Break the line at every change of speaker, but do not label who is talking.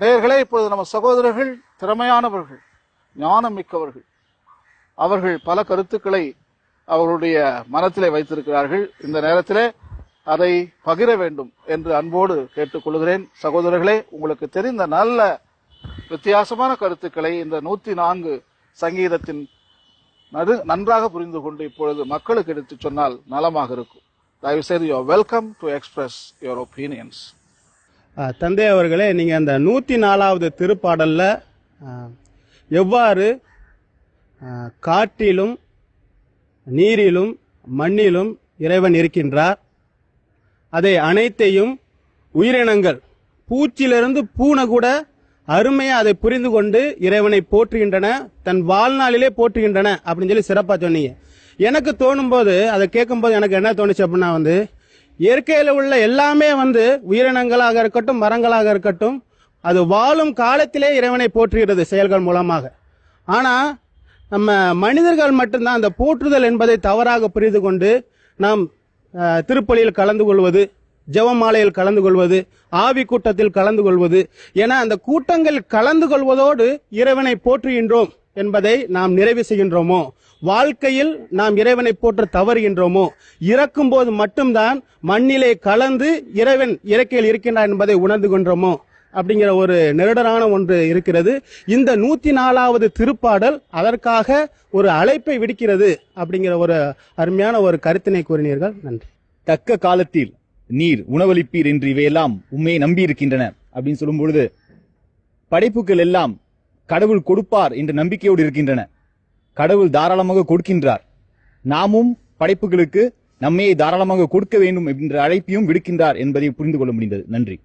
நேயர்களே இப்பொழுது நம்ம சகோதரர்கள் திறமையானவர்கள் ஞானம் மிக்கவர்கள் அவர்கள் பல கருத்துக்களை அவர்களுடைய மனத்திலே வைத்திருக்கிறார்கள். இந்த நேரத்திலே அதை பகிர வேண்டும் என்று அன்போடு கேட்டுக்கொள்கிறேன். சகோதரர்களே உங்களுக்கு தெரிந்த நல்ல வித்தியாசமான கருத்துக்களை இந்த நூத்தி நான்கு சங்கீதத்தின் நடு நன்றாக புரிந்து கொண்டு இப்பொழுது மக்களுக்கு எடுத்துச் சொன்னால் நலமாக இருக்கும். தயவு செய்து welcome to express your opinions
தந்தை அவர்களே நீங்கள் அந்த நூற்றி நாலாவது திருப்பாடலில் எவ்வாறு காட்டிலும் காற்றிலும் நீரிலும் மண்ணிலும் இறைவன் இருக்கின்றார். அதை அனைத்தையும் உயிரினங்கள் பூச்சிலிருந்து பூனை கூட அருமையாக அதை புரிந்து கொண்டு இறைவனை போற்றுகின்றன தன் வாழ்நாளிலே போற்றுகின்றன அப்படின்னு சொல்லி சிறப்பாக சொன்னீங்க. எனக்கு தோணும் போது அதை கேட்கும்போது எனக்கு என்ன தோணுச்சு அப்படின்னா வந்து இயற்கையில் உள்ள எல்லாமே வந்து உயிரினங்களாக இருக்கட்டும் மரங்களாக இருக்கட்டும் அது வாழும் காலத்திலே இறைவனை போற்றுகிறது செயல்கள் மூலமாக. ஆனால் நம்ம மனிதர்கள் மட்டும்தான் அந்த போற்றுதல் என்பதை தவறாக புரிந்து கொண்டு நாம் திருப்பலியில் கலந்து கொள்வது ஜெபமாலையில் கலந்து கொள்வது ஆவி கூட்டத்தில் கலந்து கொள்வது என அந்த கூட்டங்கள் கலந்து கொள்வதோடு இறைவனை போற்றுகின்றோம். என்பதை நாம் நிறைவு செய்கின்றோமோ? வாழ்க்கையில் நாம் இறைவனை போற்ற தவறுகின்றோமோ? இறக்கும் போது மட்டும்தான் மண்ணிலே கலந்து இறைவன் இறக்கையில் இருக்கின்றான் என்பதை உணர்ந்து கொண்டோமோ? அப்படிங்கிற ஒரு நெருடரான ஒன்று இருக்கிறது. இந்த நூத்தி நாலாவது திருப்பாடல் அதற்காக ஒரு அழைப்பை விடுக்கிறது அப்படிங்கிற ஒரு அருமையான ஒரு கருத்தினை கூறினீர்கள். நன்றி.
தக்க காலத்தில் நீர் உணவளிப்பீர் என்று இவையெல்லாம் உண்மையை நம்பி இருக்கின்றன அப்படின்னு சொல்லும் பொழுது படைப்புகள் எல்லாம் கடவுள் கொடுப்பார் என்ற நம்பிக்கையோடு இருக்கின்றன. கடவுள் தாராளமாக கொடுக்கின்றார். நாமும் படைப்புகளுக்கு நம்மையை தாராளமாக கொடுக்க வேண்டும் என்ற அழைப்பையும் விடுக்கின்றார் என்பதை புரிந்து கொள்ள முடிந்தது. நன்றி.